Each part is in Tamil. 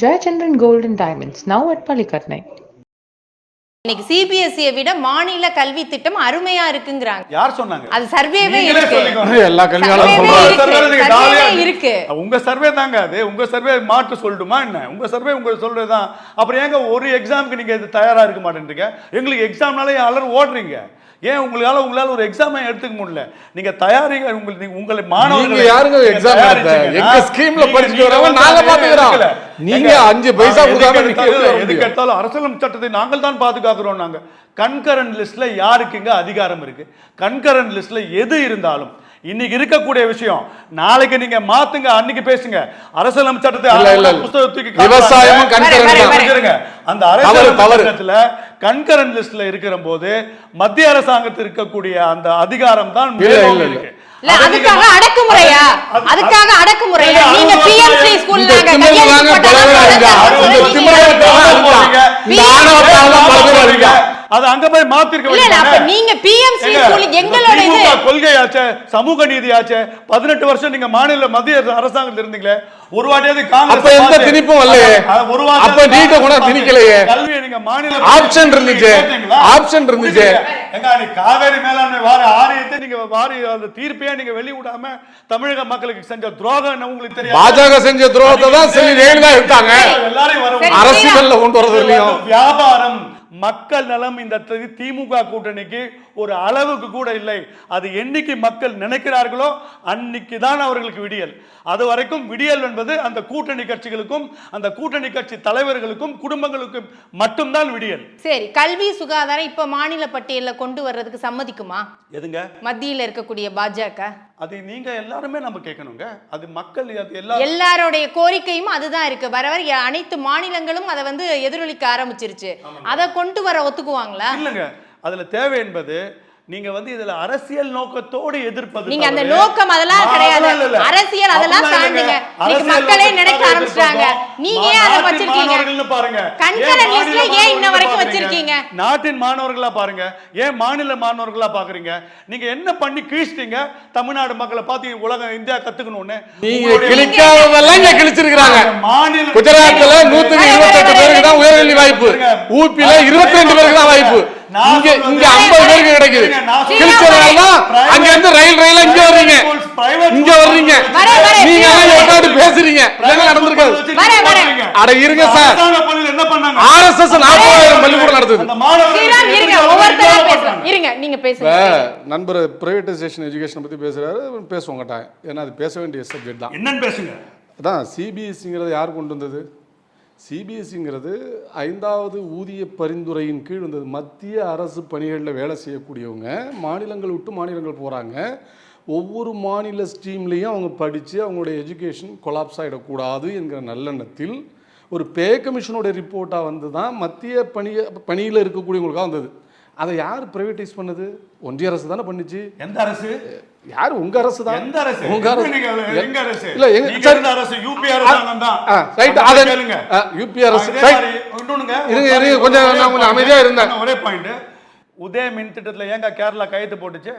Jayachandran Gold and Diamonds, now at Palikatnai. இன்னைக்கு சிபிஎஸ்சியை விட மாநில கல்வி திட்டம் அருமையா இருக்குங்கிறாங்க. யார் சொன்னாங்க? அது சர்வேவே இருக்கு. எல்லா கல்வியாளரும். இருக்கு. உங்க சர்வே தாங்க அது. உங்க சர்வே மாற்று சொல்லட்டுமா என்ன? உங்க சர்வே உங்க சொல்றதுதான் அப்புறம் ஏங்க ஒரு எக்ஸாமுக்கு நீங்க இது தயாரா இருக்க மாட்டேன்றீங்க? எங்களுக்கு எக்ஸாம்னாலே எல்லாரும் ஓடுறீங்க. ஏன் உங்களால உங்களால ஒரு எக்ஸாமை எடுத்துக்க முடியல? நீங்க தயாரிங்க உங்களுக்கு உங்களை மாணவர்களை யாருங்க எக்ஸாம் எங்க ஸ்கீம்ல படிச்சுட்டு நீங்க வரவங்க நாங்க பாத்துக்கிறோம். நீங்க அஞ்சு பைசா எதுக்கு எடுத்தாலும் அரசியலமைப்பு சட்டத்தை நாங்கள் தான் பாதுகாக்கிறோம் நாங்க. கண்கரண்ட் லிஸ்ட்ல யாருக்குங்க அதிகாரம் இருக்கு? கண்கரண்ட் லிஸ்ட்ல எது இருந்தாலும். இன்னைக்கு இருக்கக்கூடிய விஷயம். நாளைக்கு நீங்க மாத்துங்க அன்னைக்கு பேசுங்க. அரசியலமைப்பு சட்டத்தை இல்ல, இல்ல, இல்ல. புஸ்தகத்தை தூக்கி காட்டுறாங்க. விவசாயமும். அந்த. சட்டத்துல கண்கரண்ட் லிஸ்ட்ல இருக்கிற போது மத்திய அரசாங்கத்தில் இருக்கக்கூடிய அந்த அதிகாரம் தான். இருக்கு. அதுக்காக நீங்க- அடக்குமுறையா? அது- அதுக்காக அடக்குமுறையா? நீங்க பிஎம்சி ஸ்கூல்ல அது அங்க போய் மாத்திருக்க இல்ல, இல்ல, அப்ப வேண்டியதானே? நீங்க ஸ்கூல் எங்களோட இது. கொள்கையாச்சே சமூக நீதியாச்சே பதினெட்டு வருஷம் நீங்க மாநில மத்திய அரசாங்கத்தில் இருந்தீங்களே ஒரு வாட்டியாவது காங்கிரஸ் அப்ப எந்த திணிப்பும் வரலையே. ஒரு வாட்டியாவது அப்ப நீட்ட கூட திணிக்கலையே. கல்வியை நீங்க மாநில Option இருந்துச்சு. Option இருந்துச்சு. எங்க நீ காவேரி மேலாண்மை வார ஆணையத்தை நீங்க வாரி அந்த தீர்ப்பையே நீங்க வெளியிடாம தமிழக மக்களுக்கு செஞ்ச துரோகம் என்ன உங்களுக்கு பாஜக செஞ்ச துரோகத்தை தான் சொல்லி ஜெயலலிதா எடுத்தாங்க எல்லாரையும் அரசியல்ல கொண்டு வரது வந்து வியாபாரம் மக்கள் நலம் இந்த திமுக கூட்டணிக்கு ஒரு அளவுக்கு கூட இல்லை. அது என்னைக்கு மக்கள் நினைக்கிறார்களோ அன்னைக்கு தான் அவர்களுக்கு விடியல். அது வரைக்கும் விடியல் என்பது அந்த கூட்டணி கட்சிகளுக்கும் அந்த கூட்டணி கட்சி தலைவர்களுக்கும் குடும்பங்களுக்கும் மட்டும்தான் விடியல். சரி கல்வி சுகாதாரம் இப்ப மாநில பட்டியல்ல கொண்டு வர்றதுக்கு சம்மதிக்குமா? எதுங்க? மத்தியில இருக்கக்கூடிய பாஜக. அது நீங்க எல்லாருமே நம்ம கேட்கணுங்க. அது மக்கள் அது எல்லாரும் எல்லாருடைய கோரிக்கையும் அதுதான் இருக்கு. வர வர அனைத்து மாநிலங்களும் அதை வந்து எதிரொலிக்க ஆரம்பிச்சிருச்சு. அதை கொண்டு வர ஒத்துக்குவாங்களா? இல்லைங்க. அதுல தேவை என்பது நீங்க வந்து இதுல அரசியல் நோக்கத்தோடு எதிர்ப்பது நீங்க அந்த நோக்கம் அதெல்லாம் கிடையாது. அரசியல் அதெல்லாம் தாண்டுங்க. அரசியல் மக்களே நினைக்க ஆரம்பிச்சிட்டாங்க. எதிர்ப்போம். நீங்க ஏன் அதை வச்சிருக்கீங்க? பாருங்க லிஸ்ட்ல மாநில ஏன் இன்ன வரைக்கும்? வச்சிருக்கீங்க? நாட்டின் மாணவர்களா பாருங்க ஏன் மாநில மாணவர்களா பாக்குறீங்க நீங்க என்ன பண்ணி கீழ்ச்சிட்டீங்க தமிழ்நாடு மக்களை பார்த்து உலகம் இந்தியா கத்துக்கணும்னு நீங்க கிழிக்காததெல்லாம் இங்க கிழிச்சிருக்காங்க மாநில குஜராத்ல நூத்துக்கு இருபத்தெட்டு பேருக்கு தான் உயர்கல்வி வாய்ப்பு ஊபில இருபத்தி ரெண்டு பேருக்கு தான் வாய்ப்பு இங்க இங்க ஐம்பது பேருக்கு கிடைக்குது. அங்க இருந்து ரயில் ரயில இங்க வர்றீங்க. இங்க வர்றீங்க. வர, வர, நீங்க எல்லாம். உட்காந்து பேசுறீங்க. இதெல்லாம் நடந்திருக்காது. வர, வர. அட இருங்க சார். ஆர்எஸ்எஸ் நாற்பதாயிரம் பள்ளிக்கூடம் நடத்துது. நண்பர் பிரைவேடைசேஷன் எஜுகேஷன் பத்தி பேசுறாரு. பேசுவோம் கட்டாயம். ஏன்னா அது பேச வேண்டிய சப்ஜெக்ட் தான். என்னன்னு பேசுங்க. அதான் சிபிஎஸ்சிங்கிறது யார் கொண்டு வந்தது? சிபிஎஸ்சிங்கிறது ஐந்தாவது ஊதிய பரிந்துரையின் கீழ் வந்தது. மத்திய அரசு பணிகளில் வேலை செய்யக்கூடியவங்க மாநிலங்கள் விட்டு மாநிலங்கள் போகிறாங்க ஒவ்வொரு மாநில ஸ்ட்ரீம்லேயும் அவங்க படித்து அவங்களுடைய எஜுகேஷன் கொலாப்ஸ் ஆகிடக்கூடாது என்கிற நல்லெண்ணத்தில் ஒரு பே கமிஷனுடைய ரிப்போர்ட்டாக வந்து தான் மத்திய பணிய பணியில் இருக்கக்கூடியவங்களுக்காக வந்தது. அதை யார் ப்ரைவேட்டைஸ் பண்ணது? ஒன்றிய அரசு தானே பண்ணுச்சு. எந்த அரசு? யார்? உங்க அரசு தான். எந்த அரசு? உங்க அரசு. அரசு? இல்ல எங்க அரசு யூபி அரசாங்கம் தான். ரைட் அதை கேளுங்க. யூபி அரசு. ரைட் மாதிரி இன்னொன்னுங்க, இருங்க, இருங்க, கொஞ்சம் நான் கொஞ்சம். அமைதியா இருந்தேன். ஒரே பாயிண்ட் உதய மின் திட்டத்துல ஏங்க கேரளா கையெழுத்து போட்டுச்சு?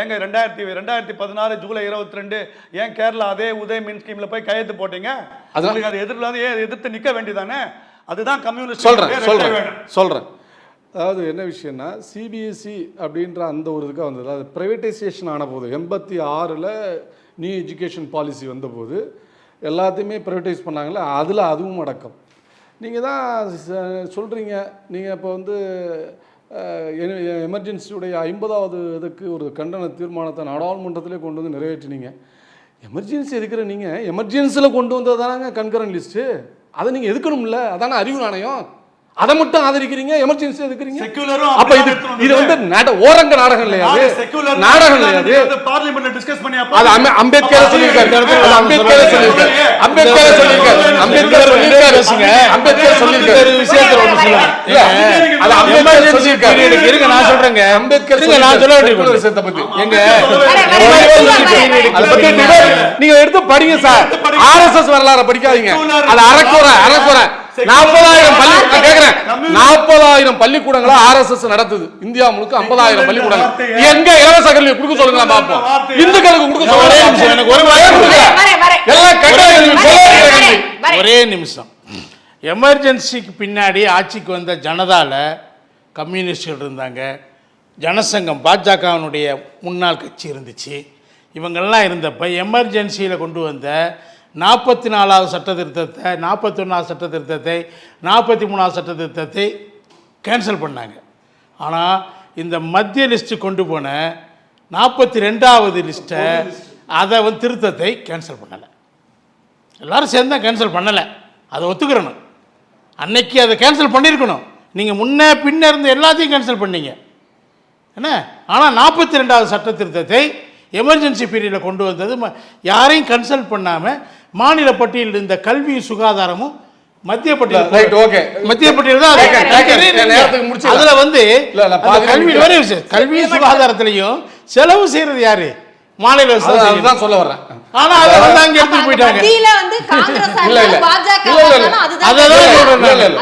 ஏங்க ரெண்டாயிரத்தி ரெண்டாயிரத்தி பதினாறு ஜூலை இருபத்தி ரெண்டு ஏன் கேரளா அதே உதய மின் ஸ்கீம்ல போய் கையெழுத்து போட்டீங்க? அது எதிர்த்து ஏன் எதிர்த்து நிக்க வேண்டியதானே? அதுதான் கம்யூனிஸ்ட் சொல்றேன் வேணும். சொல்றேன். அதாவது என்ன விஷயம்னா சிபிஎஸ்சி அப்படின்ற அந்த ஒரு இதுக்காக வந்தது. அது ப்ரைவேட்டைசேஷன் ஆன போது எண்பத்தி ஆறில் நியூ எஜுகேஷன் பாலிசி வந்தபோது எல்லாத்தையுமே ப்ரைவேட்டைஸ் பண்ணாங்களே அதில் அதுவும் அடக்கம். நீங்கள் தான் சொல்கிறீங்க நீங்கள் இப்போ வந்து எமர்ஜென்சியுடைய ஐம்பதாவது இதுக்கு ஒரு கண்டன தீர்மானத்தை நாடாளுமன்றத்திலே கொண்டு வந்து நிறைவேற்றினீங்க. எமர்ஜென்சி இருக்கிற நீங்கள் எமர்ஜென்சியில் கொண்டு வந்தது தானங்க கண்கரன் லிஸ்ட்டு அதை நீங்கள் எதுக்கணும்ல? அதானே அறிவு நாணயம். அதை மட்டும் ஆதரிக்கிறீங்க எமர்ஜென்சி எதுக்குறீங்க செக்குலரும் அப்ப இது இது வந்து நட ஓரங்க நாடகம் இல்லையா அது? நாடகம் இல்லையா அது? பார்லிமெண்ட்ல டிஸ்கஸ் பண்ணி அது அம்பே- அம்பேத்கர் சொல்லியிருக்காரு. அது அம்பேத்கர் சொல்லியிருக்காரு. அம்பேத்கர் சொல்லியிருக்காரு. அம்பேத்கர் சொல்லியிருக்காரு. அம்பேத்கர் சொல்லியிருக்காரு. விஷயத்துல ஒண்ணு சொல்லுங்க. இல்ல, அது அம்பேத்கர் சொல்லியிருக்காரு. period இருங்க, நான் சொல்றேங்க. அம்பேத்கர் இருங்க, நான் சொல்ல செக்குலர் விஷயத்தை பத்தி. எங்க? அதை பத்தி debate நீங்க எடுத்து படிங்க சார். ஆர்எஸ்எஸ் வரலாறு படிக்காதீங்க. அது அறக்குறை அறக்குறை. நாற்பதாயிரம் பள்ளி நான் கேக்குறேன். நாற்பதாயிரம் பள்ளிக்கூடங்களை ஆர்எஸ்எஸ் நடத்துது. இந்தியா முழுக்க ஐம்பதாயிரம் பள்ளிக்கூடங்கள். எங்க இலவச கல்வி கொடுக்க சொல்லுங்க பாப்போம். இந்துக்களுக்கு கொடுக்க சொல்லுங்க எனக்கு ஒரு. எல்லாம் கட்டாயம். ஒரே நிமிஷம். எமர்ஜென்சிக்கு பின்னாடி ஆட்சிக்கு வந்த ஜனதாவில் கம்யூனிஸ்டுகள் இருந்தாங்க. ஜனசங்கம் பாஜகவினுடைய முன்னாள் கட்சி இருந்துச்சு. இவங்கெல்லாம் இருந்தப்ப எமர்ஜென்சியில் கொண்டு வந்த நாற்பத்தி நாலாவது சட்ட திருத்தத்தை நாற்பத்தி ஒன்றாவது சட்ட திருத்தத்தை நாற்பத்தி மூணாவது சட்ட திருத்தத்தை கேன்சல் பண்ணாங்க ஆனால் இந்த மத்திய லிஸ்ட்டு கொண்டு போன நாற்பத்தி ரெண்டாவது லிஸ்ட்டை அதை வந்து திருத்தத்தை கேன்சல் பண்ணலை. எல்லாரும் சேர்ந்து கேன்சல் பண்ணலை. அதை ஒத்துக்கிறணும். அன்னைக்கு அதை கேன்சல் பண்ணியிருக்கணும் நீங்கள் முன்ன பின்ன இருந்து எல்லாத்தையும் கேன்சல் பண்ணீங்க. என்ன? ஆனால் நாற்பத்தி ரெண்டாவது சட்ட திருத்தத்தை எமர்ஜென்சி பீரியடில் கொண்டு வந்தது யாரையும் கன்சல்ட் பண்ணாமல் மாநில பட்டியலில் இருந்த கல்வி சுகாதாரமும் மத்திய பட்டியல் ரைட் ஓகே மத்திய பட்டியல் தான். அதுல வந்து கல்வி. ஒரே விஷயம் கல்வி சுகாதாரத்திலையும் செலவு செய்யறது யாரு? மாநில அரசு சொல்ல வர்றேன். ஆனா அதை வந்து அங்க அந்த போயிட்டாங்க. மத்தியில வந்து காங்கிரஸ் இல்ல, இல்ல. பாஜக இல்ல,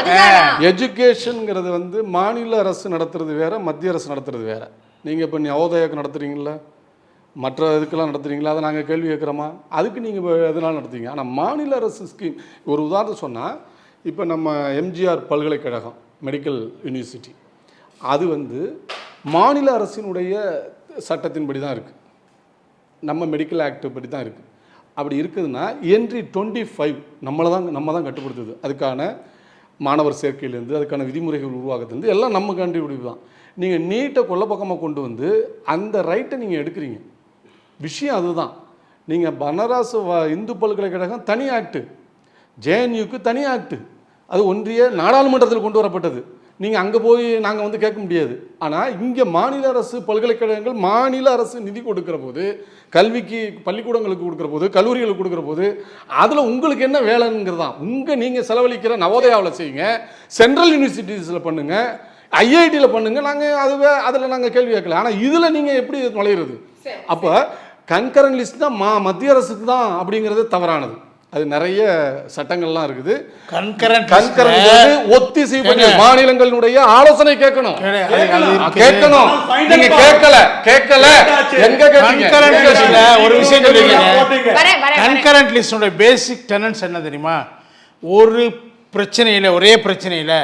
எஜுகேஷனுங்கிறது வந்து மாநில அரசு நடத்துறது வேற மத்திய அரசு நடத்துறது வேற. நீங்கள் இப்போ நவோதயாக்கு நடத்துறீங்களா மற்ற இதுக்கெல்லாம் நடத்துகிறீங்களா அதை நாங்கள் கேள்வி கேட்குறோமா? அதுக்கு நீங்கள் எதனால் நடத்துவீங்க ஆனால் மாநில அரசு ஸ்கீம் ஒரு உதாரணம் சொன்னால் இப்போ நம்ம எம்ஜிஆர் பல்கலைக்கழகம் மெடிக்கல் யூனிவர்சிட்டி அது வந்து மாநில அரசினுடைய சட்டத்தின்படி தான் இருக்குது நம்ம மெடிக்கல் ஆக்ட் படி தான் இருக்குது அப்படி இருக்குதுன்னா என்ட்ரி டுவெண்ட்டி ஃபைவ் நம்மளை தான் நம்ம தான் கட்டுப்படுத்துது. அதுக்கான மாணவர் சேர்க்கையிலேருந்து அதுக்கான விதிமுறைகள் உருவாக்கத்துலேருந்து எல்லாம் நம்ம கண்டுபிடிப்பு தான். நீங்கள் நீட்டை கொல்ல பக்கமாக கொண்டு வந்து அந்த ரைட்டை நீங்கள் எடுக்கிறீங்க. விஷயம் அதுதான். நீங்கள் பனாரஸ் இந்து பல்கலைக்கழகம் தனி ஆக்டு ஜேஎன்யூக்கு தனி ஆக்டு. அது ஒன்றிய நாடாளுமன்றத்தில் கொண்டு வரப்பட்டது. நீங்கள் அங்கே போய் நாங்கள் வந்து கேட்க முடியாது. ஆனால் இங்கே மாநில அரசு பல்கலைக்கழகங்கள் மாநில அரசு நிதி கொடுக்குற போது கல்விக்கு பள்ளிக்கூடங்களுக்கு கொடுக்குற போது கல்லூரிகளுக்கு கொடுக்குற போது அதில் உங்களுக்கு என்ன வேலைங்கிறதான் உங்கள் நீங்கள் செலவழிக்கிற நவோதயாவில் செய்யுங்க சென்ட்ரல் யூனிவர்சிட்டிஸில் பண்ணுங்கள் ஐஐடியில் பண்ணுங்க நாங்கள் அதுவே அதில் நாங்கள் கேள்வி கேட்கல. ஆனால் இதில் நீங்கள் எப்படி நுழையிறது அப்போ கன்கரன் லிஸ்ட் தான் மா மத்திய அரசுக்கு தான் அப்படிங்கிறது தவறானது. அது நிறைய சட்டங்கள்லாம் இருக்குது. கன்கரண்ட் கன்கரன் ஒத்திசைவு பண்ணி. மாநிலங்களுடைய ஆலோசனை கேட்கணும். கேட்கணும். நீங்க கேட்கல கேட்கல. எங்க கேட்டீங்க? ஒரு விஷயம். கன்கரண்ட் லிஸ்டோட பேசிக் டெனன்ஸ் என்ன தெரியுமா? ஒரு பிரச்சனையில் ஒரே பிரச்சனையில்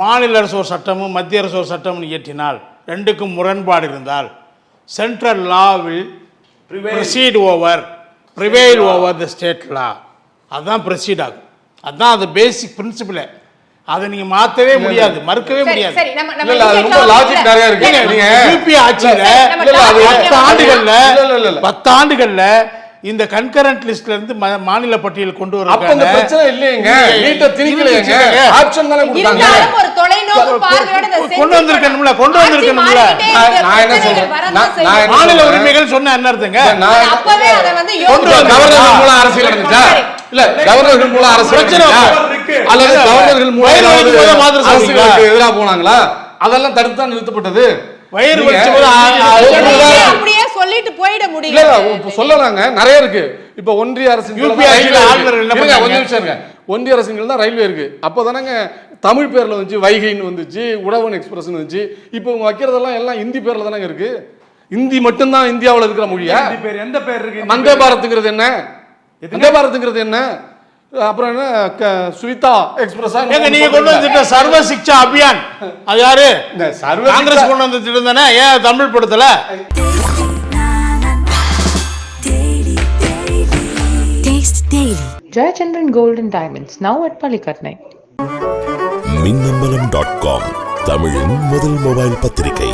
மாநில அரசு ஒரு சட்டமும் மத்திய அரசு ஒரு சட்டமும் இயற்றினால் ரெண்டுக்கும் முரண்பாடு இருந்தால் central law will proceed over prevail over the state law அதுதான் ப்ரொசீட் ஆகும். அதுதான் அது பேசிக் பிரின்சிபிளே அதை நீங்கள் மாற்றவே முடியாது மறுக்கவே முடியாது. இல்ல, அது ரொம்ப இல்ல. நிறைய இருக்கு. நீங்க யூபி ஆட்சியில பத்து ஆண்டுகள்ல. பத்து ஆண்டுகள்ல இந்த கன்கரண்ட் லிஸ்ட்ல இருந்து ம- மாநில பட்டியல் கொண்டு அப்ப அந்த பிரச்சனை இல்லையேங்க நீட்ட திணிக்கலையேங்க ஆப்ஷன் தானே கொடுத்தாங்க ஒரு தொலைநோக்கு பார்வையோட கொண்டு வந்திருக்கணும்ல, கொண்டு வந்திருக்கணும்ல. நான் என்ன சொல்றேன் நான் மாநில? உரிமைகள் சொன்ன என்ன அர்த்தங்க நான் அப்பவே அதை வந்து கொண்டு கவர்னர்கள் மூலம் அரசியல் நடந்துச்சா. இல்ல கவர்னர்கள் மூலம் அரசியல் பிரச்சனை. அல்லது கவர்னர்கள் மூலம்? அரசியலுக்கு எதிராக போனாங்களா அதெல்லாம் தடுத்து தான் நிறுத்தப்பட்டது வயிறு நீங்க- சொல்லிட்டு போயிட முடியல. சொல்லலாங்க. நிறைய இருக்கு. இப்ப ஒன்றிய தான் இருங்க. ஒன்றிய அரசின் கீழ தான் ரயில்வே இருக்கு. அப்பதானங்க தமிழ் பேர்ல வந்துச்சு வைகைன்னு வந்துச்சு உழவன் எக்ஸ்பிரஸ் வந்துச்சு. இப்போ இவங்க வைக்கிறதெல்லாம் எல்லாம் இந்தி பேர்ல தானங்க இருக்கு? இந்தி மட்டும்தான் இந்தியாவுல இருக்கிற மொழியா? ஹிந்தி பேர் எந்த பேர் இருக்கு வந்தே பாரத்ங்கிறது என்ன? வந்தே பாரத்ங்கிறது என்ன? அப்புறம் என்ன க- சுவிதா எக்ஸ்பிரஸா? ஏங்க நீங்க கொண்டு வந்த திட்டம் சர்வ சிக்ஷா அபியான்? அது யாரு? இந்த சர்வ காங்கிரஸ் கொண்டு வந்த திட்டம் தானே ஏன் தமிழ் படுத்தல Daily. Jayachandran Gold and Diamonds, now at Palikatnai. Minnambalam dot com தமிழின் முதல் மொபைல் பத்திரிகை